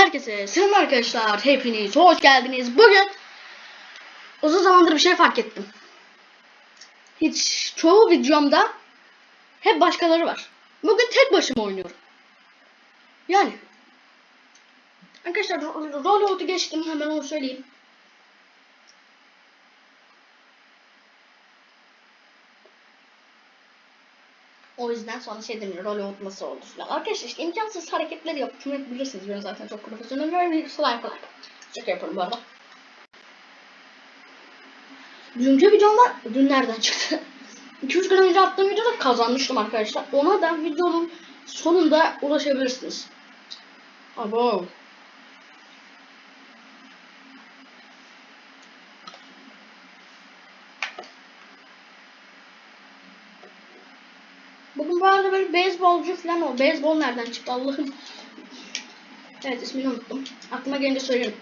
Herkese selam arkadaşlar. Hepiniz hoş geldiniz. Bugün uzun zamandır bir şey fark ettim. Hiç çoğu videomda hep başkaları var. Bugün tek başıma oynuyorum. Yani Arkadaşlar ro- Rollout'u geçtim hemen onu söyleyeyim. O yüzden sonra şey demiyor, rol unutması oldu falan. Arkadaşlar işte imkansız hareketler yapmayı bilirsiniz. Ben zaten çok profesyonel ve bir slime falan. Şaka yapıyorum bu arada. Dünkü videomda dün nereden çıktı? 2-3 gün önce attığım videoda kazanmıştım arkadaşlar. Ona da videonun sonunda ulaşabilirsiniz. Abo. Arada böyle beyzbolcu falan o. Beyzbol nereden çıktı Allah'ım. Evet ismini unuttum. Aklıma gelince söylerim.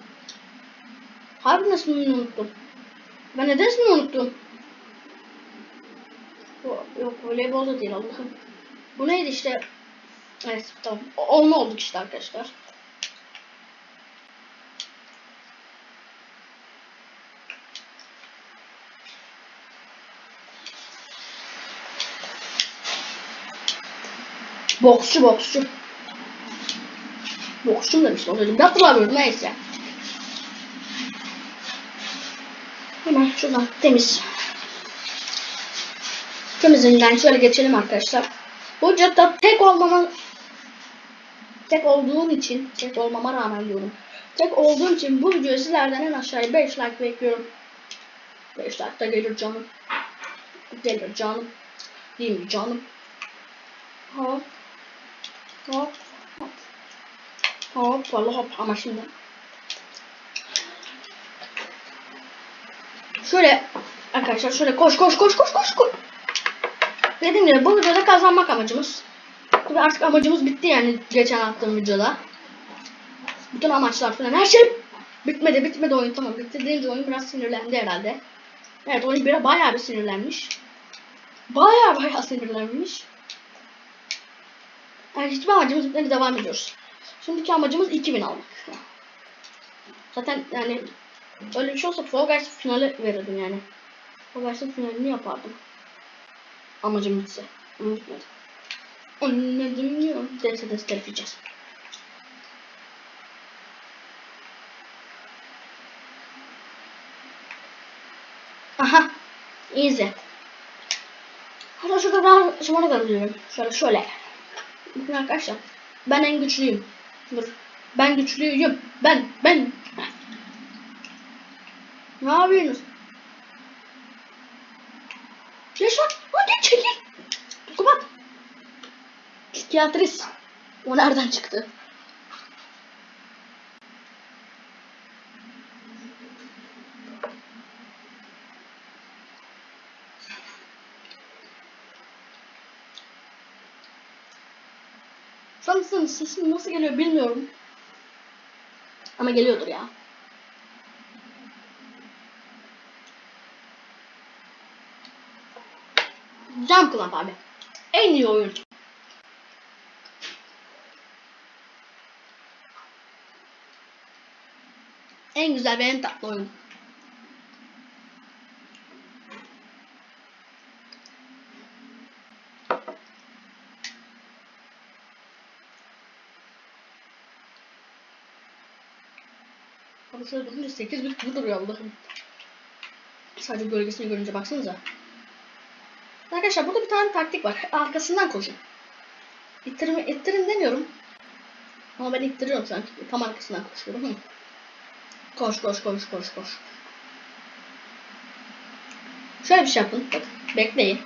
Harbi ismini unuttum. Ben neden ismini unuttum? Yok voleybol da değil Allah'ım. Bu neydi işte? Evet tamam. Onu olduk işte arkadaşlar. Boksçu boksçu. Boksçu mu demiştim az önce. Ben hatırlamıyorum neyse. Hemen şuradan temiz. Temizinden şöyle geçelim arkadaşlar. Bu cadda tek olmama tek olduğum için tek olmama rağmen diyorum. Tek olduğum için bu videoyu sizlerden en aşağıya 5 like bekliyorum. 5 like da gelir canım. Gelir canım. Değil mi canım? Hop. Hop. Hop. Hop. Vallahi hop. Ama şimdi. Şöyle arkadaşlar şöyle koş koş koş koş koş koş. Dediğim gibi bu videoda kazanmak amacımız. Ve artık amacımız bitti yani geçen attığım videoda. Bütün amaçlar falan her şey bitmedi bitmedi oyun tamam bitti deyince oyun biraz sinirlendi herhalde. Evet oyun bir bayağı bir sinirlenmiş. Bayağı bayağı sinirlenmiş. Hiçbir amacımız bitmedi devam ediyoruz. Şimdiki amacımız 2000 almak. Zaten yani öyle bir şey olsa Fall Guys finali verirdim yani. Fall Guys'ın finalini yapardım. Amacım bitse. Ama bitmedi. Anladım ya. Derse ders yapacağız. Aha. Easy. Hatta şurada daha şımarık alıyorum. Şöyle şöyle. Bakın arkadaşlar. Ben en güçlüyüm. Dur. Ben güçlüyüm. Ben. Ben. Ne yapıyorsunuz? Yaşar. Hadi çekil. Kapat. Psikiyatrist. O nereden çıktı? Şu an sesim nasıl geliyor bilmiyorum. Ama geliyordur ya. Jump Club abi. En iyi oyun. En güzel ve en tatlı oyun. Ama şöyle durunca 8 bit gibi duruyor Allah'ım. Sadece gölgesini görünce baksanıza. Arkadaşlar burada bir tane taktik var. Arkasından koşun. İttirin, ittirin demiyorum. Ama ben ittiriyorum an. Tam arkasından koşuyorum. Hı. Koş koş koş koş koş. Şöyle bir şey yapın. Bak, bekleyin.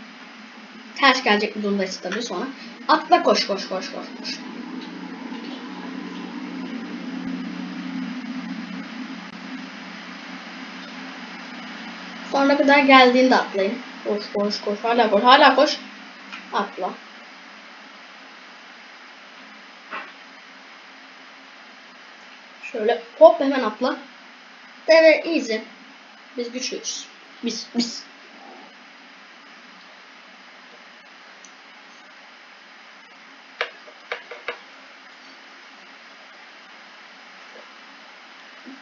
Ters gelecek bir durumdayız tabii sonra. Atla koş koş koş koş koş. Sonra kadar geldiğinde atlayın. Koş koş koş. Hala koş. Hala koş. Atla. Şöyle hop hemen atla. Evet easy. Biz güçlüyüz. Biz biz.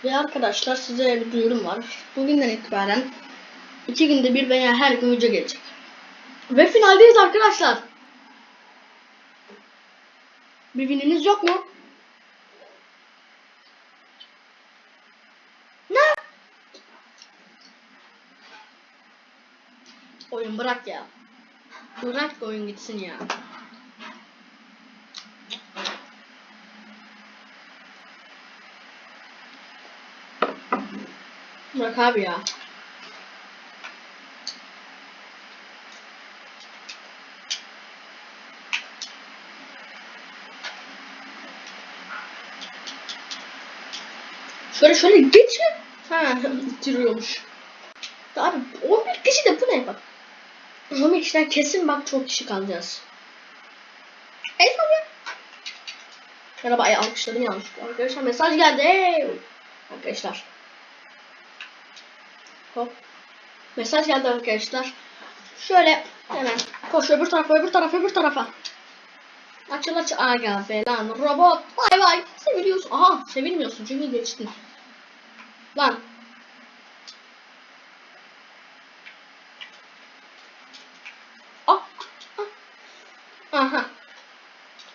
Ve arkadaşlar size bir duyurum var. Bugünden itibaren iki günde bir veya her gün video gelecek. Ve finaldeyiz arkadaşlar. Bir wininiz yok mu? Ne? Oyun bırak ya. Bırak oyun gitsin ya. Bırak abi ya. Şöyle şöyle geç? Ha, bitiriyormuş. Abi 11 kişi de bu ne bak. 11 kişiden kesin bak çok kişi kalacağız. Elif abi. Merhaba ay alkışladım yanlışlıkla. Arkadaşlar mesaj geldi. Hey! Arkadaşlar. Hop. Mesaj geldi arkadaşlar. Şöyle hemen koş öbür tarafa öbür tarafa öbür tarafa. Açıl aç aga be lan robot. Vay vay. Seviliyorsun. Aha sevilmiyorsun çünkü geçtin. Lan. Ah. ah. Aha.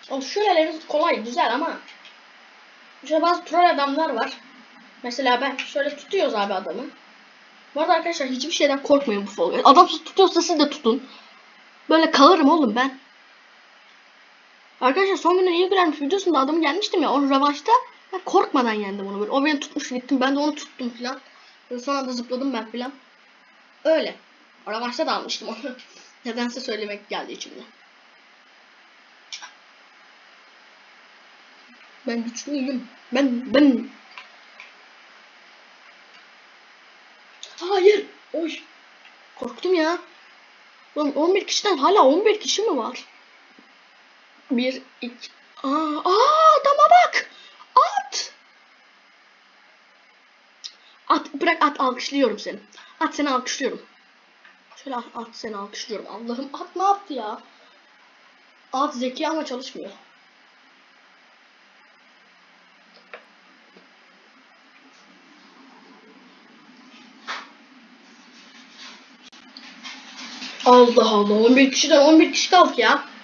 O şureleriniz kolay güzel ama şöyle bazı troll adamlar var. Mesela ben şöyle tutuyoruz abi adamı. Bu arada arkadaşlar hiçbir şeyden korkmayın bu Fall. Adam tutuyorsa siz de tutun. Böyle kalırım oğlum ben. Arkadaşlar son günün iyi gülenmiş videosunda adamı gelmiştim ya onun revanşta. Ben korkmadan yendim onu böyle. O beni tutmuş gittim ben de onu tuttum filan. Sonra da zıpladım ben filan. Öyle. O revanşta da almıştım onu. Nedense söylemek geldi içimde. Ben güçlüyüm. Ben ben. Hayır. Oy. Korktum ya. Oğlum 11 kişiden hala 11 kişi mi var? 1 2 Aa, aa adama bak. At. At bırak at alkışlıyorum seni. At seni alkışlıyorum. Şöyle at, at seni alkışlıyorum. Allah'ım at ne yaptı ya? At zeki ama çalışmıyor. Allah Allah 11 kişiden 11 kişi kaldık ya.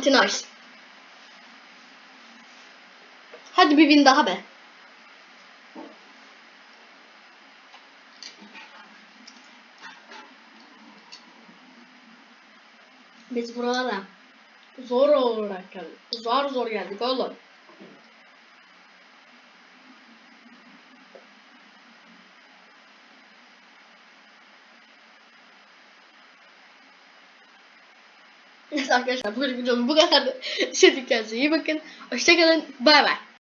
Aha Tinars. Hadi bir win daha be. Biz buralara zor olarak geldik. Zor zor geldik oğlum. Neyse arkadaşlar bugün videom bu kadar. Şimdi kendinize iyi bakın. Hoşçakalın. Bay bay.